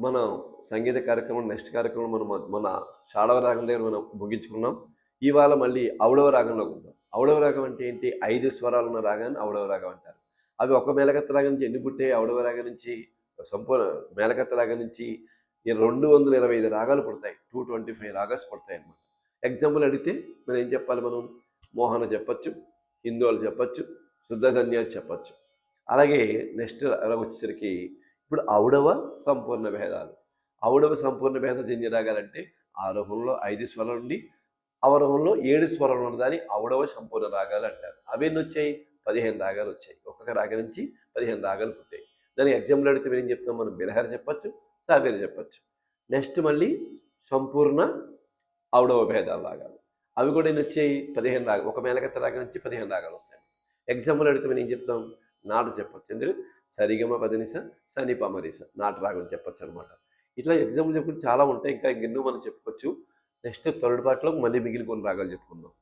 మనం సంగీత కార్యక్రమం నెక్స్ట్ కార్యక్రమం మనం మన షాడవ రాగం దగ్గర మనం ముగించుకున్నాం. ఇవాళ మళ్ళీ ఔడవ రాగంలో ఉంటాం ఔడవ రాగం అంటే ఏంటి? ఐదు స్వరాలు ఉన్న రాగాన్ని ఔడవ రాగం అంటారు. అవి ఒక మేలకత్త రాగం నుంచి ఎన్ని పుట్టాయి? ఔడవ రాగం నుంచి సంపూర్ణ మేలకత్త రాగం నుంచి ఈ రెండు వందల ఇరవై ఐదు రాగాలు పుడతాయి. టూ ట్వంటీ ఫైవ్ రాగాస్ పుడతాయి అనమాట ఎగ్జాంపుల్ అడిగితే మనం ఏం చెప్పాలి మనం? మోహన చెప్పచ్చు హిందువులు చెప్పచ్చు శుద్ధధన్య చెప్పచ్చు. అలాగే నెక్స్ట్ వచ్చేసరికి ఇప్పుడు ఔడవ సంపూర్ణ భేదాలు. ఔడవ సంపూర్ణ భేదం జన్య రాగాలంటే ఆరోహంలో ఐదు స్వరాలు ఉండి అవరోహంలో ఏడు స్వరాలు ఉన్నదాన్ని ఔడవ సంపూర్ణ రాగాలు అంటారు. అవి వచ్చాయి? పదిహేను రాగాలు వచ్చాయి. ఒక్కొక్క రాగ నుంచి పదిహేను రాగాలు పుట్టాయి. దానికి ఎగ్జాంపుల్ అడిగితే మీరు ఏం చెప్తాం? మనం బిలహర చెప్పచ్చు సాబేరి చెప్పచ్చు. నెక్స్ట్ మళ్ళీ సంపూర్ణ ఔడవ భేదాలు రాగాలు. అవి కూడా ఎన్ని వచ్చాయి? పదిహేను రాగాలు. ఒక మేలకత్త రాగ నుంచి పదిహేను రాగాలు వస్తాయి. ఎగ్జాంపుల్ అడిగితే మనం ఏం చెప్తాం? నాట చెప్పచ్చు. ఎందుకంటే సరిగమ పదనిస సని పమరిస నాట రాగం చెప్పచ్చు అనమాట ఇట్లా ఎగ్జాంపుల్ చెప్పుకుంటే చాలా ఉంటాయి. ఇంకా ఎన్నో మనం చెప్పుకోవచ్చు. నెక్స్ట్ థర్డ్ పార్ట్లో మళ్ళీ మిగిలిన కొన్ని రాగాలు చెప్పుకుందాం.